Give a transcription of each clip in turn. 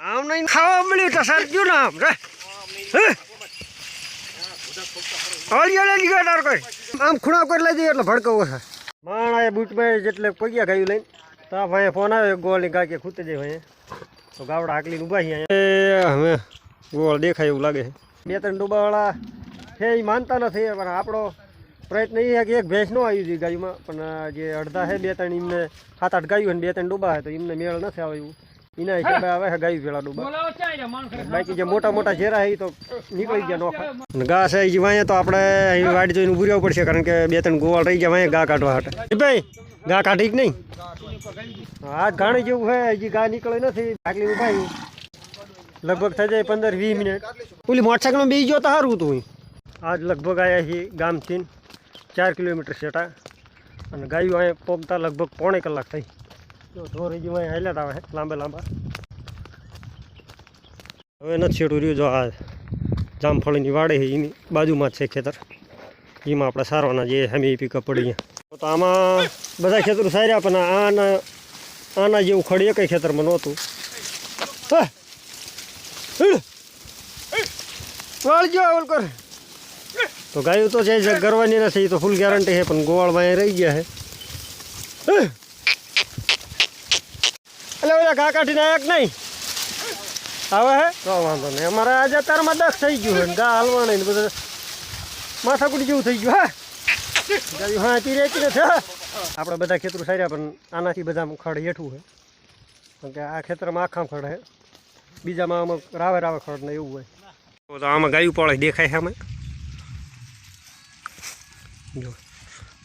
આમ નહીં ખાવા મળ્યું તો સરજ્યું ને આમ રે ગયો આમ ખૂણા કરી લઈ દઈએ એટલે ભડકવો છે માણા એ બૂટમાં જેટલે પગ્યા ગાયું લઈને તો ભાઈ ફોન આવ્યો ગોળની ગાય કે ખૂતે જાય ભાઈ તો ગાવડા આકલીને ઊભા એ હવે ગોળ દેખાય એવું લાગે છે. બે ત્રણ ડૂબાવાળા છે એ માનતા નથી પણ આપણો પ્રયત્ન એ છે કે એક ભેંસ નો આવી હતી ગાયુંમાં. પણ જે અડધા છે બે ત્રણ એમને સાત આઠ ગાયું અને બે ત્રણ ડૂબા છે તો એમને મેળ નથી આવે એવું. એના હિસાબે આવે છે? ગાયું પેલા ડૂબા બાકી જે મોટા મોટા ઝેરા છે એ તો નીકળી ગયા નોખા. અને ઘા છે એ તો આપણે અહીં વાડી જોઈને ઊભું રહેવું પડશે કારણ કે બે ત્રણ ગોવાળ રહી ગયા વાંહે ઘા કાઢવા હાટે. ભાઈ ઘા કાઢી કે નહીં? હા ઘાણી જેવું છે હજી ઘા નીકળે નથી. આટલી ઉભાઈ લગભગ થઈ જાય પંદર વીસ મિનિટ. ઓલી મોટરસાઇકલમાં બેસી ગયો તો સારું હતું આજ લગભગ આવ્યા છીએ ગામથી ચાર કિલોમીટર સેટા. અને ગાયું અહીંયા પહોંચતા લગભગ પોણે કલાક થઈ. જો અહીંયા હાલ્યા આવે લાંબા લાંબા. હવે નથી છેટું રહ્યું, જો આ જામફળીની વાડે છે, એની બાજુમાં છે ખેતર. એમાં આપણે સારવાના જે હેમી પીકઅપ પડી તો આમાં બધા ખેતરો સાર્યા, પણ આના આના જેવું ખડી કઈ ખેતરમાં નહોતું. તો ગાયું તો છે ગરવાની નથી તો ફૂલ ગેરંટી છે, પણ ગોવાળમાં રહી ગયા છે. ઓલા ઘા કાઢીને એક નહીં? આવે હે? તો વાંધો નહીં. અમારે આજે અત્યારમાં દસ થઈ ગયું હોય ને ગા હલવાણી નહીં બધું. માથાકુટી જેવું થઈ ગયું, હા? ગાયું, હા તીરે રેતી છે આપણે બધા ખેતરો સાર્યા, પણ આનાથી બધામાં ખડ હેઠું છે. કારણ કે આ ખેતરમાં આખા ખડ છે. બીજામાં અમુક રાવે રાવે ખડ ને એવું હોય. તો આમાં ગાયું પડે દેખાય છે અમે જો.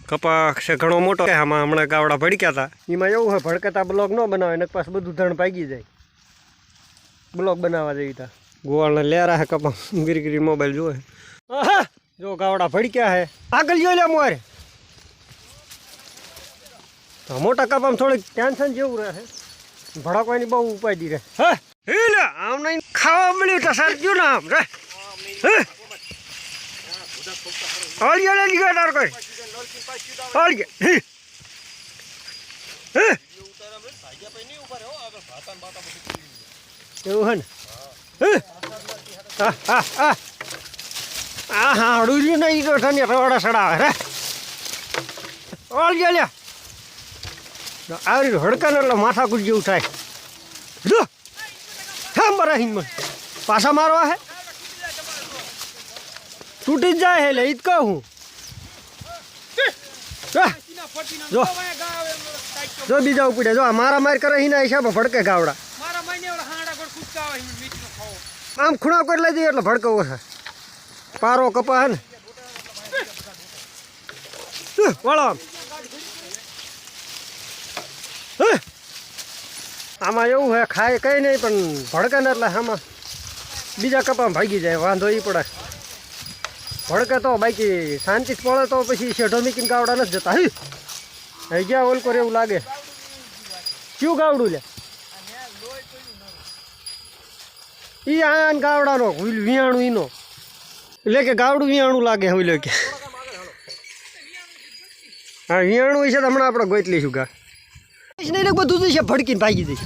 કપા છે ઘણો મોટો આમાં હમણાં ગાવડા ભડક્યા હતા એમાં એવું હોય ભડકતા બ્લોક ન બનાવે ને પાછું બધું ધણ પાગી જાય. બ્લોક બનાવવા જેવી હતા ગોવાળને લેરા હે કપા ગીરી ગીરી મોબાઈલ જોવે જો ગાવડા ભડક્યા હે. આગળ જોઈ લે મોરે. તો મોટા કપામાં થોડીક ટેન્શન જેવું રહે. ભડકવાની બહુ ઉપાયથી રહે. હે? લે આમ નહીં ખાવા મળ્યું તો સરજ્યું ને આમ રે. હે? ગયો તાર કોઈ હે. હે. એવું હે ને? હે, હા હડું નહીં તો તને રવાડા સડાવે રે ઓલિયો લ્યા. આવી હડકાને એટલે માથાકૂટ જેવું થાય. જો. થામ બરા હિંમત. પાછા મારવા હે? તૂટી જ જાય હે એટલે ઈ જ કહું. જો, જો. બીજા ઉપડે. જો મારા માર કરે હિના હિસાબે ભડકે ગાવડા. આમ ખૂણા કરી લઈ દઈએ એટલે ભડકવો છે પારો કપા હે ને. વાળો? આમાં. એવું હે ખાય કંઈ નહીં પણ ભડકે ને એટલે આમાં બીજા કપામાં ભાગી જાય વાંધો એ પડે. ભડકે તો બાકી શાંતિ પડે તો પછી શેઢો મીકીને ગાવડા નથી જતા. હી. થઈ ગયા ઓલ કરે એવું લાગે. કયું ગાવડું લે? ઈ આન ગાવડાનો વિયાણું ઈનો. એટલે કે ગાવડું વિયાણું લાગે હવે કે. હા, વિયાણું છે તો હમણાં આપણે ગોત લઈશું ગા. નહીં બધું છે, ભડકીને ભાગી દઈશ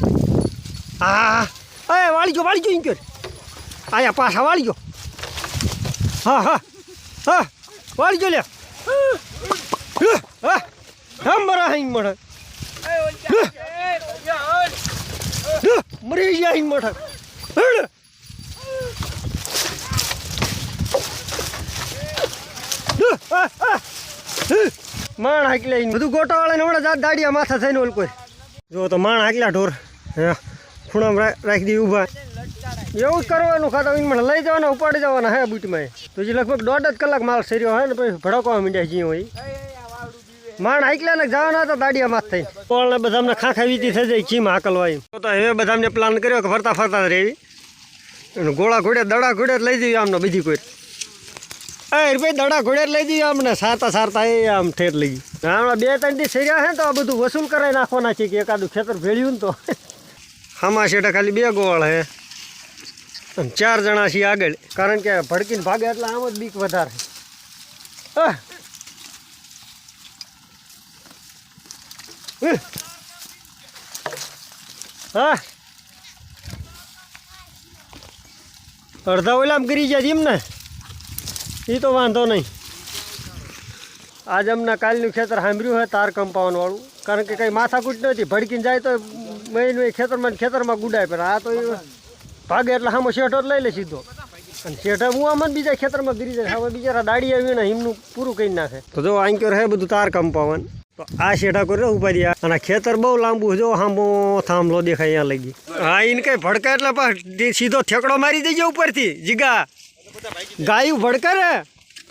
હા હા એ વાળી જો વાળી જો ઇન્ક્યોર આયા પાછા વાળી જો હા હા. હા, વાળી જો લે. હા હા મરા હાઈ મળે. મરી ગયા હાઈ મળે. માણ હાકલે બધું ગોટાવાળાને હમણાં જાત દાડિયા માથા થઈને ઓલ કોઈ. જો તો માણ હાકલા ઢોર. ખૂણામાં રાખી દે ઊભા. એવું જ કરવાનું ખાતા મને લઈ જવાના ઉપાડી જવાના હે બૂટમાં તો જે લગભગ દોઢ જ કલાક માલ સર્યો હોય ને પછી ભડકવા માંડ્યા જીવ હોય માણ આઈકલા ને જવાના હતા દાડિયા માથ થઈ પણ બધા અમને ખાખા વીતી થઈ જાય ચીમ હાકલવાય તો હવે બધા અમને પ્લાન કર્યો કે ફરતા ફરતા રહેવી અને ગોળા ઘોડે દડા ઘોડે જ લઈ જઈએ આમને બીજી કોઈ. એ રૂપિયા દડા ઘોડે લઈ જઈએ આમને સારતા સારતા એ આમ ઠેર લઈ હમણાં બે ત્રણ દી સર્યા છે તો આ બધું વસૂલ કરાવી નાખવાના છે કે એકાદું ખેતર ભેળ્યું ને તો. હામાં શેઠા ખાલી બે ગોળ હે. અને ચાર જણા છીએ આગળ. કારણ કે ભડકીને ભાગે એટલે આમ જ બીક વધારે. હા. અડધા ઓલામ કરી જાય એમ ને એ તો વાંધો નહીં. આજ અમને કાલનું ખેતર સાંભળ્યું હોય તાર કંપાવન વાળું કારણ કે કંઈ માથાકૂટ નથી. ભડકીને જાય તો મહિનો ખેતરમાં ખેતરમાં ગુડાય પણ આ તો એ ભાગે એટલે સામો શેઠો જ લઈ લે સીધો. અને શેઠા હું બીજા ખેતરમાં ગીરી જાય હવે બિચારા દાડી આવીને હિમનું પૂરું કરી નાખે. તો જો આંક્યો રહે બધું તાર કંપાવન તો આ શેઠા કરી ઊભા રહ્યા. અને ખેતર બહુ લાંબુ જો હાંબો થાંભલો દેખાય અહીંયા લગી હા એને કઈ ભડકા એટલે પણ સીધો ઠેકડો મારી દેજો ઉપરથી, જીગા. ગાયું ભડકારે ને,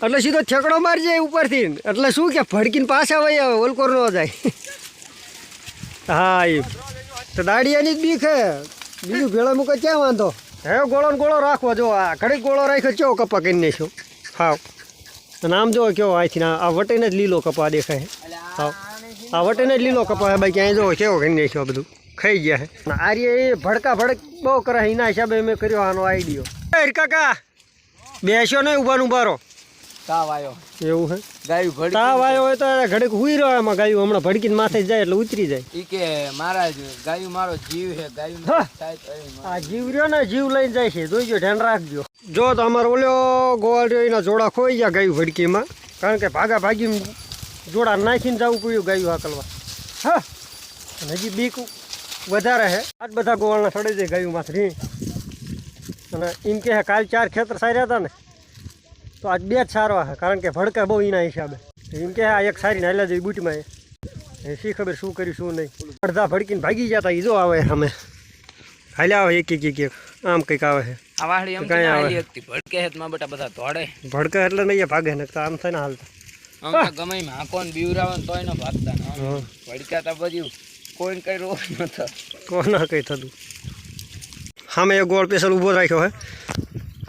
એટલે સીધો ઠેકડો મારી જાય ઉપરથી. એટલે શું કે, ભડકીને પાછા વહી આવે, ઓલકોર ન જાય. હા એ તો દાડિયાની જ બીક હે બીજું ભેળા મૂકે ક્યાં વાંધો? હે ગોળો ગોળો રાખવો, જો આ ઘડીક ગોળો રાખ્યો, ચો કપા કરી નાખ્યો? હાવ. અને આમ જો કેવો અહીંથી આ વટીને જ લીલો કપા દેખાય હાવ. આ વટીને જ લીલો કપા હે ક્યાંય જો કેવો કરી નાખ્યો બધું? ખાઈ ગયા હે અને આર્ય એ ભડકા ભડક બહુ કરે એના હિસાબે મેં કર્યો આનો આઈડિયો. કાકા બેસ્યો નહીં ઉભાનું બારો તાવ આવ્યો એવું હે? ગાયું ભડકી તાવ આવ્યો હોય તો ઘડીક હુઈ રહ્યો એમાં ગાયું હમણાં ભડકીને માથે જાય એટલે ઉતરી જાય. ઈ કે મારા ગાયું મારો જીવ છે ગાયું હા. મારો. આ જીવ રહ્યો ને જીવ લઈને જાય છે. જોઈજો ધ્યાન રાખજો. જો તો અમારો ઓલ્યો રહ્યો એના જોડા ખોઈ ગયા ગાયું ભડકીમાં. કારણ કે ભાગા ભાગી જોડા નાખીને જવું પડ્યું ગાયું હાકલવા. હા. હજી બીક વધારે છે આજ બધા ગોવાળના સડે જાય ગાયું માથે. અને એમ કે કાલ ચાર ખેતર સાર્યા હતા ને. તો આજ બે જ સારવા છે કારણ કે ભડકા બહુ એના હિસાબે. એમ કે આ એક સારી નાયલા જેવી બૂટમાં એ. શી ખબર શું કર્યું શું નહીં. અડધા ભડકીને ભાગી ગયા એ જો આવે અમે હાલ્યા આવે એક એક એક એક. આમ કંઈક આવે છે. હતી ભડકે બધા એટલે નહીં ભાગે ને આમ થાય ને હાલતા. ગમે એમ હાંકો ને બીવરાવે ને તોય ન ભાગતા ને આમ. હા. ભડક્યા તા બધું કોઈને કઈ રોગ નતો કોના કંઈ થતું. સામે એક ગોળ પેસલ ઊભો રાખ્યો હે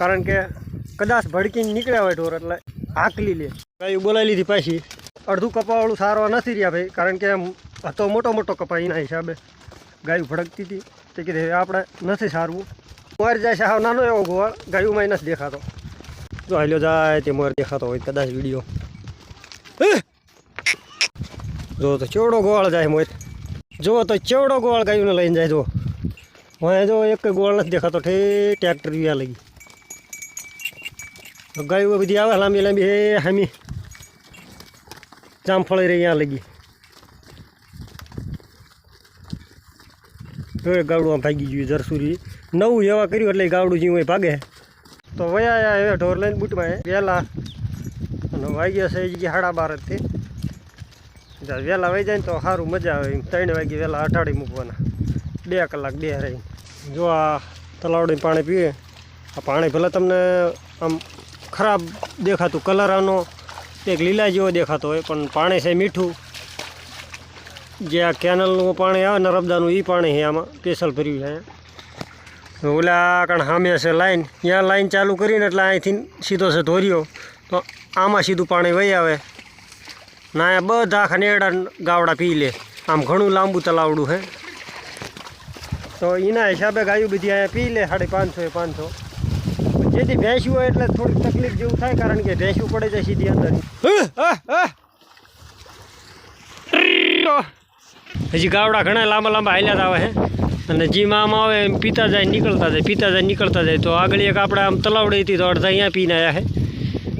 કારણ કે કદાચ ભડકીને નીકળ્યા હોય ઢોર એટલે હાકલી લે. ગાયું બોલાવી લીધી પાછી. અડધું કપાવાળું સારવા નથી રહ્યા ભાઈ કારણ કે હતો મોટો મોટો કપા એના હિસાબે ગાયું ભડકતી હતી. તે કીધે આપણે નથી સારવું. મોર જાય છે હાવ નાનો એવો ગોળ ગાયુંમાં નથી દેખાતો. જો હાલ્યો જાય તે મોર દેખાતો હોય કદાચ વીડિયો. જો તો ચેવડો ગોળ જાય મોર. જો તો ચેવડો ગોળ ગાયુંને લઈને જાય જો. હું જો એક ગોળ નથી દેખાતો ઠે ટ્રેક્ટર વ્યા લગી ગાયું બધી આવે, લાંબી લાંબી હે, હામી. જામફળી રહી ત્યાં લગી. તો ગાવડું આમ ભાગી ગયું જરસુરી નવું એવા કર્યું એટલે ગાવડું જેવું ભાગે. તો વયા હવે ઢોર લઈને બૂટમાં વહેલા અને વાગ્યા છે જગ્યાએ સાડા બાર જ વહેલા વહી જાય ને તો સારું મજા આવે એમ. ત્રણ વાગે વહેલા અટાડી મૂકવાના. બે કલાક બે રહી. જો આ તલાવડી પાણી પીએ. આ પાણી ભલે તમને આમ ખરાબ દેખાતું કલર આનો એક લીલા જેવો દેખાતો હોય, પણ પાણી છે મીઠું. જે આ કેનલનું પાણી આવે નર્મદાનું એ પાણી છે આમાં સ્પેશલ ભર્યું છે અહીંયા. ઓલા કારણ સામે છે લાઈન, ત્યાં લાઈન ચાલુ કરીને એટલે અહીંથી સીધો છે ધોર્યો તો આમાં સીધું પાણી વહી આવે. ના બધા ખનેડા ગાવડા પી લે. આમ ઘણું લાંબુ તલાવડું છે. તો એના હિસાબે ગાયું બધી અહીંયા પી લે, સાડી પાંચસો એ પાંચસો. જેથી ભેંસું હોય એટલે થોડીક તકલીફ જેવું થાય, કારણ કે ભેંસું પડે જાય સીધી અંદર. હજી ગાવડા ઘણા લાંબા લાંબા હાલ્યા આવે છે અને જીમાં આમ આવે એમ પીતા જાય નીકળતા જાય, પીતા જાય નીકળતા જાય. તો આગળ એક આપણે આમ તલાવડી હતી તો અડધા અહીંયા પીને આવ્યા છે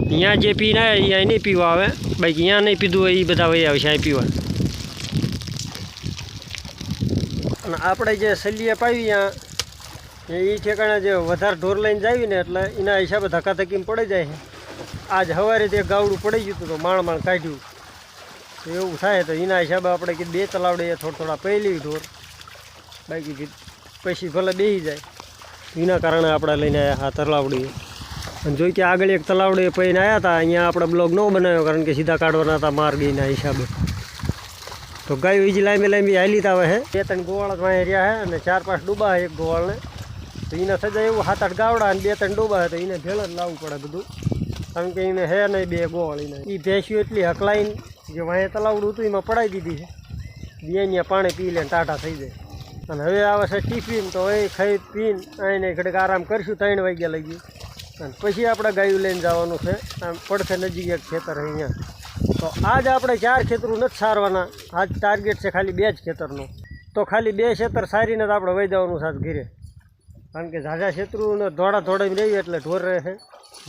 અહીંયા જે પીને આવ્યા અહીંયા નહીં પીવા આવે. બાકી અહીંયા નહીં પીધું હોય, એ બધા વહી છે અહીં પીવા. અને આપણે જે સલીએ પાવી ત્યાં એ ઠેકાણે જે વધારે ઢોર લઈને જાય ને એટલે એના હિસાબે ધક્કાધક્કીમાં પડી જાય આજ સવારે તે ગાવડું પડી ગયું હતું માણ માણ કાઢ્યું. તો એવું થાય તો એના હિસાબે આપણે કીધું બે તલાવડે થોડા થોડા પહેલી ઢોર. બાકી પછી ભલે બેસી જાય. એના કારણે આપણે લઈને આવ્યા હા તલાવડી. અને જોઈ કે આગળ એક તલાવડે પહીને આવ્યા હતા અહીંયા આપણે બ્લોગ ન બનાવ્યો કારણ કે સીધા કાઢવાના હતા માર્ગીના હિસાબે. તો ગાયો બીજી લાંબી લાંબી હાલી આવે છે બે ત્રણ ગોવાળ વાંહે રહ્યા છે અને ચાર પાંચ ડૂબા છે એક ગોવાળને. તો એને સજા એવું સાત આઠ ગાવડા અને બે ત્રણ ડૂબા હતા એને ભેળ જ લાવવું પડે બધું. કારણ કે એને હે નહીં બે ગોળ એને એ ભેંસ્યું એટલી હકલાઈને જે વાંહે તલાવડું હતું, એમાં પડાવી દીધી છે. બે અહીંયા પાણી પી લે ટાટા થઈ જાય. અને હવે આવે છે ટિફિન, તો હવે ખાઈ, પીને આઈને ઘડીક આરામ કરીશું, ત્રણ વાગ્યા લગી અને પછી આપણે ગાયું લઈને જવાનું છે. આમ પડશે નજીક એક ખેતર છે અહીંયા. તો આજ આપણે ચાર ખેતરું નથી સારવાના. આજ ટાર્ગેટ છે ખાલી બે જ ખેતરનું. તો ખાલી બે ખેતર સારીને જ આપણે વહી જવાનું સાથ ઘીરે. કારણ કે ઝાઝા શેતરું ધોળા દોડા દોડાવી રહી એટલે ઢોર રહે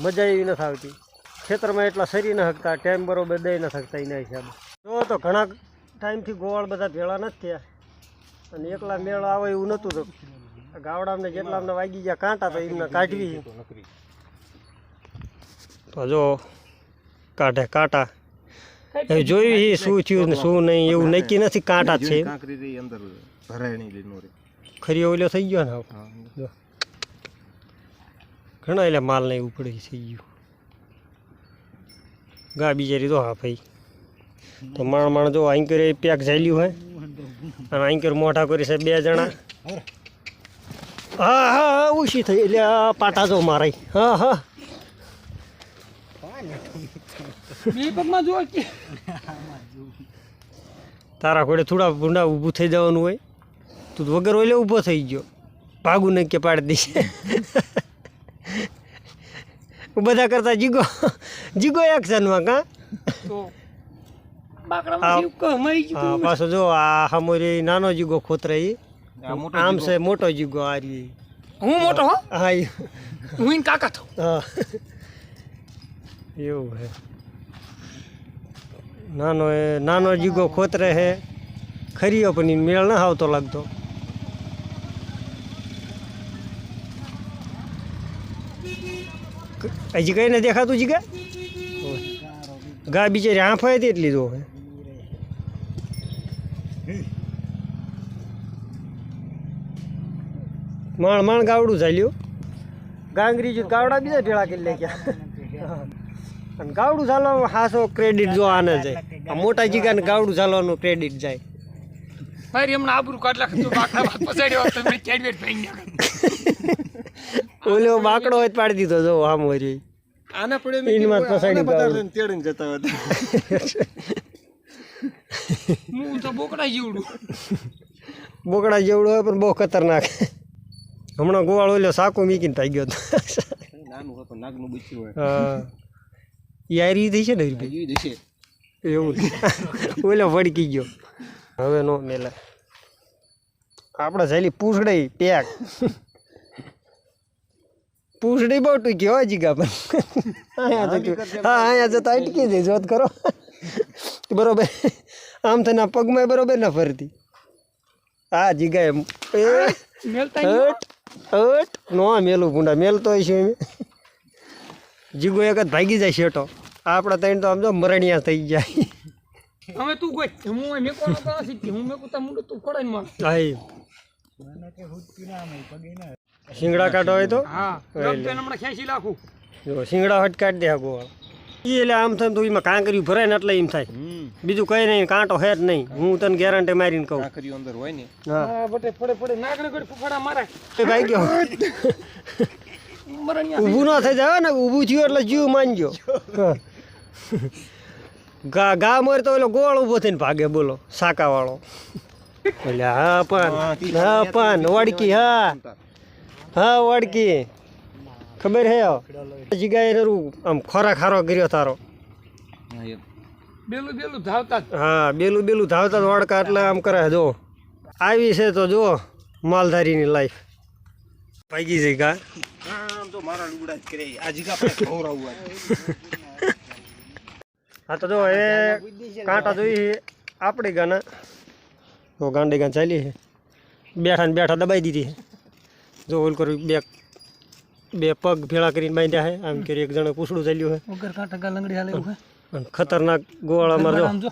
મજા એવી નથી આવતી. ખેતરમાં એટલા સરી ન શકતા ટાઈમ બરોબર દઈ ન શકતા એના હિસાબે. જો તો ઘણા ટાઈમથી ગોવાળ બધા ભેળા નથી થયા. અને એકલા મેળ આવે એવું નહોતું તો ગાવડામને જેટલા અમને વાગી ગયા કાંટા તો એમને કાઢવી તો જો કાઢે કાંટા. હવે જોયું છે શું થયું ને શું નહીં, એવું નક્કી નથી, કાંટા છે. ખરી ઓલો થઈ ગયો ને હવે. જો. ઘણા એટલે માલ નહીં ઉપડી થઈ ગયું. ગા બિચારી તો હા ભાઈ. તો માણ માણ જો આંકર પેક ઝાલ્યું હોય. અને આંકર મોઢા કરી છે બે જણા. હા હા ઉછી થઈ. એટલે આ પાટા જો મારાય. હા હા. તારા ઘોડે થોડા ભૂંડા ઊભું થઈ જવાનું હોય. તું તો વગર ઓલે ઊભો થઈ ગયો. ભાગું નહીં કે પાડી દઈશ. બધા કરતા જીગો જીગો એક્શનમાં કાં? પાછો જો આ હમોરી નાનો જીગો ખોતરાઈ. આમ છે મોટો જીગો આ રહી હું મોટો હો? હા હું કાકા થો હા. એવું હે. નાનો નાનો જીગો ખોતરે હે. ખરીઓ પણ મેળ ના આવતો લાગતો. હજી કઈ નથી દેખાતું જીગા? ગા બિચારી આંફાય હતી એટલી તો માણ માણ ગાવડું ચાલ્યું ગાંગરી જો ગાવડા બીજા ઢેળા કરી ગયા અને ગાવડું ચાલવાનું હાસો ક્રેડિટ જો આને જાય. આ મોટા જીગાને ગાવડું ચાલવાનું ક્રેડિટ જાય. મારી હમણાં આબરું કાઢલા તો બાકડામાં પસાડ્યો હોત કેડવેટ ભાઈ ગયા ઓલો બાકડો હોય તો પાડી દીધો જો આમ હોય આના પડે ઈનમાં ફસાડી ગાવડું. તેડીને જતા હતા હું તો બોકડા જીવડું. બોકડા જેવડો હોય પણ બહુ ખતરનાક. હમણાં ગોવાળ ઓલો સાકુ મીકીને થઈ ગયો હતો નાનું હોય પણ નાગનું બચ્યું હોય. હા. યારી થઈ છે ને એવું. ઓલો ફડકી ગયો. હવે નો મેલા આપણે સહેલી પૂછડાઈ પેક. પૂછડી બહુ ટૂંકી હોય જીગા પણ? અહીંયા જતું. હા અહીંયા જતા અટકી જાય જોત કરો. બરોબર. આમ થઈને પગમાં બરોબર ના ફરતી. હા જીગા એમ. એ મેલતા હટ હટ. નો મેલું ભૂંડા મેલતો હોય છે એમ. જીગો એક જ ભાગી જાય શેટો આપણા ત્રણ તો આમ જો મરણિયા થઈ જાય હવે તું કોઈ હું મેં કોણ હું મેં તા મુંડું તું ફળાઈ માર. હાય શિંગડા કાઢો હોય તો? એટલે. જો શિંગડા હટ કાઢી દે ગોળ ઈ એટલે આમ થાય તો એમાં કાંકરી ભરાય ને એટલે એમ થાય. બીજું કઈ નહીં કાંટો હે જ નહીં. હું તને ગેરંટી મારીને કહું. કાંકરી અંદર હોય ને. હા. બટે પડે પડે નાગડે ગોળ ફફડા મારે. એ ભાઈ ગયો. ઊભું ના થઈ જાય ને ઊભું થયું એટલે જીવ માનજો ગા ગા મરે તો ઓલો ગોળ ઊભો થઈને ભાગે બોલો સાકાવાળો. એટલે હા પાન હા પાન વડકી હા. હા વાડકી. ખબર હે જીગાએ નરું આમ ખોરાક હારો કર્યો તારો. બેલું બેલું ધાવતા હા બેલું બેલું ધાવતા વાડકા એટલે આમ કરે જો. આવી છે તો જો માલધારીની લાઈફ ભાગી જઈ ગા. આમ તો મારા લુગડા જ કરે આ જીગા પાસે ખવડાવવું આજ. હા તો જો એ કાંટા જોઈ આપણી ગાના. તો ગાંડી ગાન ચાલી છે. બેઠા ને બેઠા દબાઈ દીધી છે. જો ઓલ કરો બે બે પગ ભેળા કરીને બાંધ્યા છે આમ કરી એક જણે પૂછડું ચાલ્યું છે વગર કાંટા લંગડી હાલે એવું હે? ખતરનાક ગોવાળામાં જો.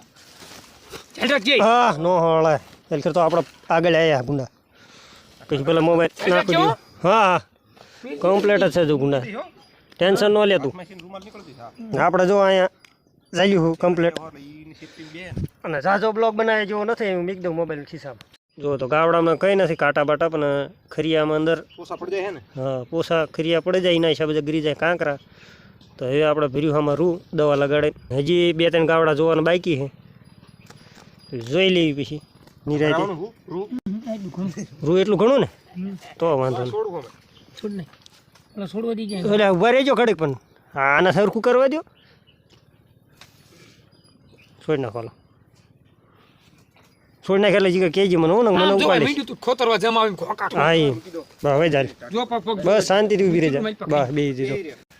હા નો હળે એટલે તો આપણે આગળ આવ્યા ગુંડા. પછી પેલા મોબાઈલ નાખી દીધું. હા હા કમ્પ્લેટ જ છે જો ગુંડા. ટેન્શન ન લેતું મશીન રૂમાલ નીકળતી હા. આપણે જો અહીંયા ચાલ્યું કમ્પ્લેટ અને ઝાઝો બ્લોગ બનાવી જેવો નથી હું મીક દઉં મોબાઈલ ખિસ્સામાં. જો તો ગાવડામાં કંઈ નથી કાંટા બાટા પણ ખરિયામાં અંદર પોસા પડી જાય ને? હા પોસા ખરિયા પડી જાય એના હિસાબે ગરી જાય કાંકરા. તો હવે આપણે ભીરુહામાં રૂ દવા લગાડે હજી બે ત્રણ ગાવડા જોવાના બાકી છે. જોઈ લેવી પછી નિરાય રૂ એટલું ઘણું ને? તો વાંધો એટલે ઊભા રહેજો ખડક પણ હા આના સરખું કરવા દો છોડી નાખો. છોડ નાખે એટલે જીગા કેજી મને હું મને ઉપાડી ખોતરવા ખોકા હા ઈ હવે ચાલ. બસ શાંતિથી ઊભી રહી જા બસ બે દીધો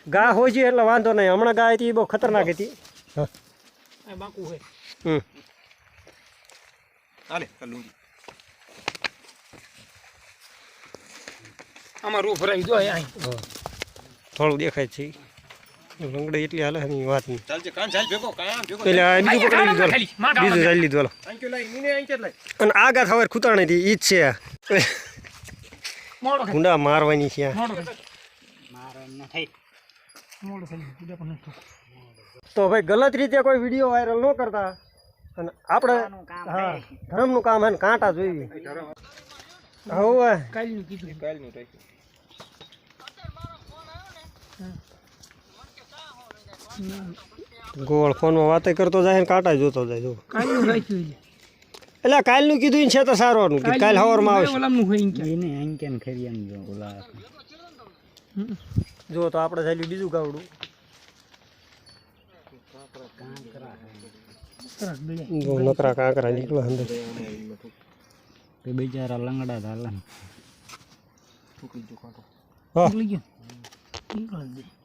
ગા હોય છે એટલે વાંધો નહીં. હમણાં ગાય હતી એ બહુ ખતરનાક હતી. હા. બાકુ હે હમ. હાલે કલુંગી આમાં રૂ ભરાઈ જો અહીં થોડું દેખાય છે. લંગડે એટલી હાલે એની વાત નહીં. ચાલજે કાન ચાલ ભેગો કાન ભેગો. પેલા આ બીજું પકડી લીધું બીજું ચાલી લીધું હાલો. યુ લાઈ નીને અહીં લાઈ. અને આગા થવા ખૂતાણી હતી ઈ જ છે આ. ગુંડા મારવાની છે આ. તો. ભાઈ ગલત રીતે કોઈ વીડિયો વાયરલ ન કરતા. અને આપણે હા ધર્મનું કામ હે ને કાંટા જોઈ. હવે. કાલનું કીધું. કાલનું રાખ્યું ગોળ ફોનમાં વાતે કરતો જાય ને કાંટા જોતો જાય જો કાલનું રાખ્યું. એટલે કાલનું કીધું ઈ છે તો સારવાનું કે કાલ હવારમાં આવશે હોય એમ. હમ. જો તો આપણે ચાલ્યું બીજું ગાવડું નકરા કાંકરા નીકળે અંદર બિચારા લંગડા નીકળી ગયો. નીકળી ગયો. કાંકરા જેટલા અંદર ગીર જાય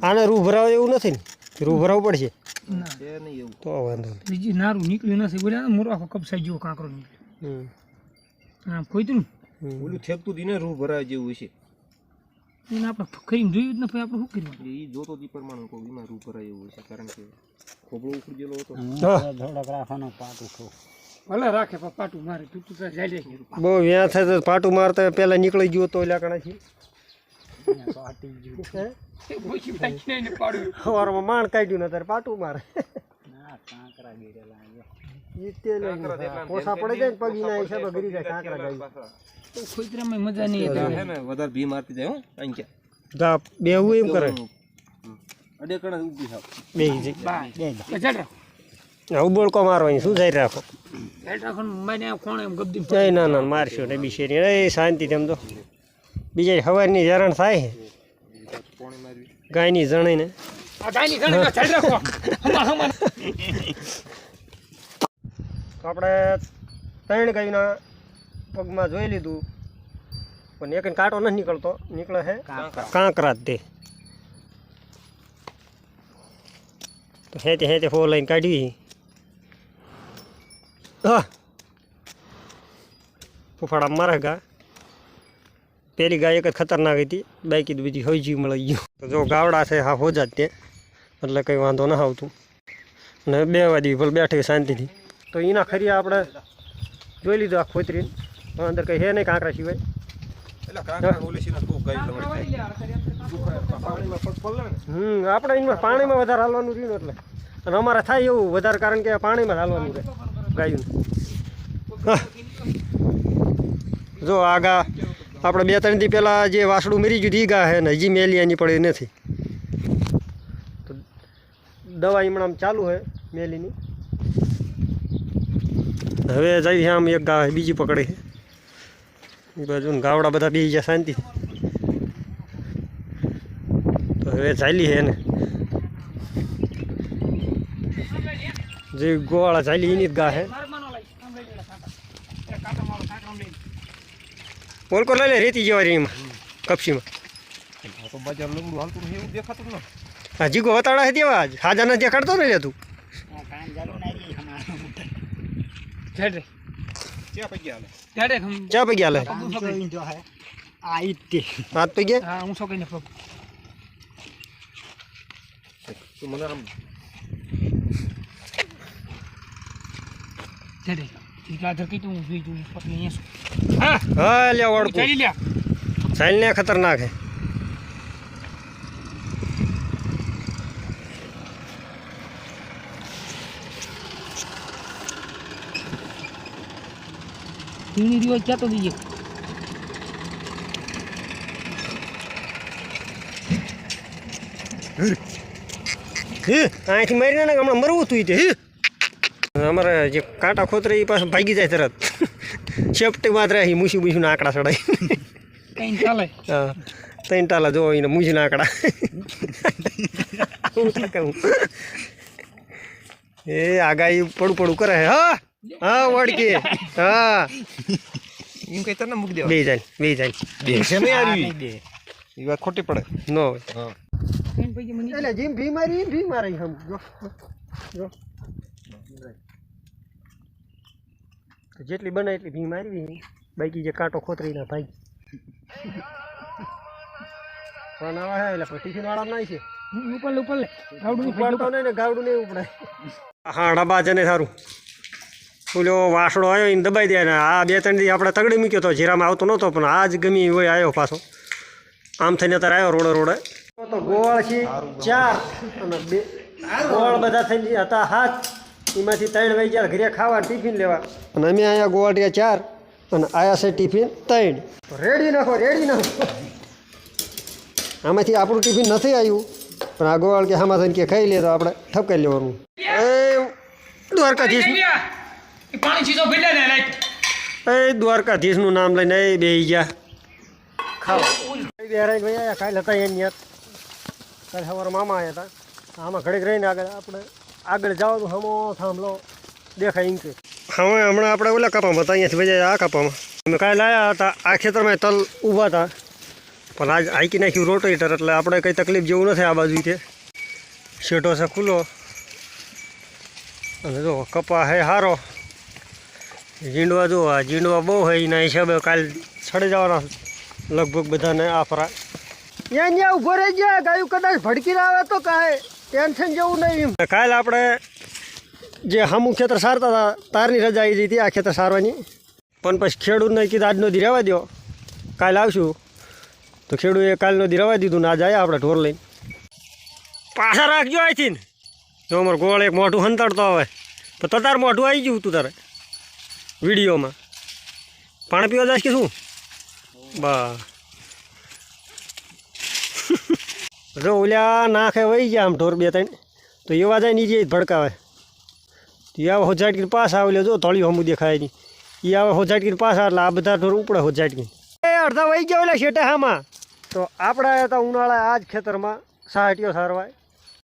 આને રૂ ભરાવ એવું નથી ને? રૂ ભરાવવું પડશે. ના. તો વાંધો બીજી નારું નીકળ્યું નથી બોલ્યા મોરો આખો કપસાઈ જેવો કાંકરો નીકળ્યો. હમ. હા ખોઈતું. ઓલું દીને રૂ ભરાય જેવું છે એને આપણે કરીને જોયું જ નથી આપણે શું કર્યું? એ જોતો દી પ્રમાણે કોઈ બીમાર રૂ ભરાય એવું છે કારણ કે ખોબળો ઉખડી ગયેલો હતો હા. રાખવાનો પાટું ખો ભલે રાખે પણ પાટું મારે તું તું જાય જાય. બહુ વ્યાં થાય તો પાટું મારતા પહેલા નીકળી ગયો તો એટલે કણાથી પાટી સવારમાં માણ કાઢ્યું ને તારે પાટું મારે. ના કાંકરા ગીરેલા છે. ઈ તે લઈને હા, પોસા પડી જાય ને પગીના હિસાબે ગરી જાય કાંકરા ગાય. તો ખોઈતરામાં મજા નહીં હતી. હે ને વધારે ભી મારતી જાય હો આંક્યા ગા બેહવું એમ કરે. અડે કણે ઊભી થાવ. બે જઈ. રાખો. શું ને મને આ કોણે એમ ના ના મારશો ને બિશેરી એ શાંતિ તેમ તો બીજા સવારની હેરાન થાય. ગાયની તો આપણે ત્રણ ગાયના પગમાં જોઈ લીધું. પણ એક કાંટો નથી નીકળતો. નીકળે છે કાંકરા. તે. તો હેતે હેતે ફો લાઈન કાઢી. હા. ફૂફાડા મારે ગા. પેલી ગાય એક જ ખતરનાક હતી બાકી બીજી હજી મળી ગયું. તો જો ગાવડા છે હા હોજા જ તે. એટલે કંઈ વાંધો ના આવતું. અને બે વાદી ભલે બેઠી શાંતિથી. તો એના ખરી આપણે જોઈ લીધું આ ખોતરીને અંદર કંઈ હે નહીં કાંકરા સિવાય. હમ આપણે એમાં પાણીમાં વધારે હાલવાનું રહ્યું એટલે. અને અમારે થાય એવું વધારે કારણ કે પાણીમાં હાલવાનું રહે ગાયું. જો આ ગા આપણે બે ત્રણ દી પહેલાં જે વાસડું મરી ગયું એ ગા હે ને, હજી મેલી એની પડી નથી. તો દવા હમણાં ચાલુ છે મેલીની. હવે જઈ આમ એક ગા બીજી પકડી છે એ બાજુ ગાવડા બધા બી ગયા શાંતિ. તો હવે ચાલી હે ને જે ગોવાળા ચાલી એની જ ગા હે. બોલકો લઈ લે રેતી જેવા એમાં કપસીમાં આ તો બજાર લંગડું હાલતું નથી એવું દેખાતું ને હા જીગો વતાડા હે તેવા જ હાજા ના દેખાડતો ને લે તું આ કાન જાલું નાખી હમારું. હેઠ રે. ક્યાં પગ્યા હાલે હેઠ રે, હમ. ચા પગ્યા લે આમ જોઈને જો હે. આ ઈ જ તે. હાથ પગ્યા હા હું શું કહીને પગ તું મને આમ હેઠ રે. ઈ ગાધર કીધું હું. હા હા લે વળકું ચાલી લ્યા ચાલ ને ખતરનાક હે તીણી દિવસ ક્યાં તો દીજે હે અહીંથી મારીને હમણાં મરવું તું તે હે અમારે જે કાંટા ખોતરે એ પાછું ભાગી જાય તરત. સેફટી માત્ર અહીં મૂસી મૂસીના આંકડા ચડાય. હા ત્રણ ટાલા જોવો એને મૂજીના આંકડા. હું શું કહું એ આગાહી પડું પડું કરે હા. હા વળકી હા. એમ કઈ તને મૂકી દેવા બે જાય બે જાય. બે છે નહીં આવી એ વાત ખોટી પડે. નો હા. એટલે જીમ ભી મારી ભી મારી હમ જો. જો જેટલી બને એટલી ભી મારવી બાકી જે કાંટો ખોતરી ના ભાઈ. પણ હવે હે એટલે ટિફિન વાળા નહીં છે. ઉપર ઉપર ગાવડું ઉપાડતો નહીં ને ગાવડું નહીં ઉપડાય. હા ડબ્બા છે ને સારું. ઓલો વાસણો આવ્યો એને દબાઈ દે ને આ બે ત્રણ દી આપણે તગડી મૂક્યો તો જીરામાં આવતો નહોતો પણ આજ ગમી હોય આવ્યો પાછો. આમ થઈને અત્યારે આવ્યો રોડે રોડે. તો ગોળ છે ચાર અને બે. ગોળ બધા થઈ હતા હાથ. એમાંથી ત્રણ વાઈ ગયા ઘરે ખાવા ટિફિન લેવા. અને અમે અહીંયા ગોળ રહ્યા ચાર અને આયા છે ટિફિન ત્રણ. રેડી નાખો રેડી નાખો. આમાંથી આપણું ટિફિન નથી આવ્યું પણ આ ગોવાળ કે હામાં થઈને કે ખાઈ લે તો આપણે ઠપકાઈ લેવાનું. એ દ્વારકાધીશ. પાણી ચીજો પીલે એ દ્વારકાધીશનું નામ લઈને એ બે ગયા. ખાવા બેરાઈ ભાઈ કાલે હતા એની યાદ કાલે સવારે મામા આવ્યા હતા. આમાં ઘડીક રહીને આગળ આપણે આગળ જવાનું હમો થાંભલો દેખાય એમ કે. હવે હમણાં આપણે ઓલા કાપામાં હતા અહીંયાથી ભાઈ આ કાપામાં. અમે કાલે આવ્યા હતા આ ખેતરમાં તલ ઊભા હતા. પણ આજ આઈકી નાખ્યું રોટેટર એટલે આપણે કંઈ તકલીફ જેવું નથી આ બાજુ તે શેઠો છે ખુલ્લો. અને જો કપા હે સારો ઝીંડવા જો આ ઝીંડવા બહુ હોય એના હિસાબે કાલ સડી જવાના લગભગ બધાને આફરા. ત્યાં ત્યાં ઊભો રહી ગયા ગાયું કદાચ ભડકી આવે તો કાંઈ. ટેન્શન જેવું નહીં કાલ આપણે જે હમું ખેતર સારતા હતા, તારની રજા આવી હતી, આ ખેતર સારવાની. પણ પછી ખેડૂતને કીધું, આજનો દી રહેવા દો કાલ આવશું. તો ખેડૂએ કાલનો દી રહેવા દીધું ને આજે આવ્યા આપણે ઢોર લઈને. પાછા રાખજો અહીંથી ને. જો અમારો ગોળ એક મોઢું હંતાડતો આવે. તો તો તાર મોઢું આવી ગયું તું તારે વિડીયોમાં. પાણી પીવા જાય કે શું? બા જો ઓલ્યા નાખે વહી ગયા આમ ઢોર બે ત્રણ. તો એવા જાય નીચે જ ભડકાવે. તો એ આવે હોજાટકીને પાસ આવે જો તળિયું હમું દેખાય નહીં. એ આવે હોજાટકીને પાસ એટલે આ બધા ઢોર ઉપડે હોજાટકી એ અડધા વહી ગયા ઓલા શેઠે હામાં. તો આપણે તો ઉનાળા આ જ ખેતરમાં સાહટીઓ સારવાય.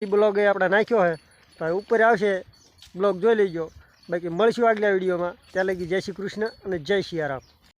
એ બ્લોગ એ આપણે નાખ્યો છે તો ઉપર આવશે. બ્લોગ જોઈ લેજો. બાકી મળશું આગલા વિડીયોમાં. ત્યાં લગી જય શ્રી કૃષ્ણ અને જય સિયારામ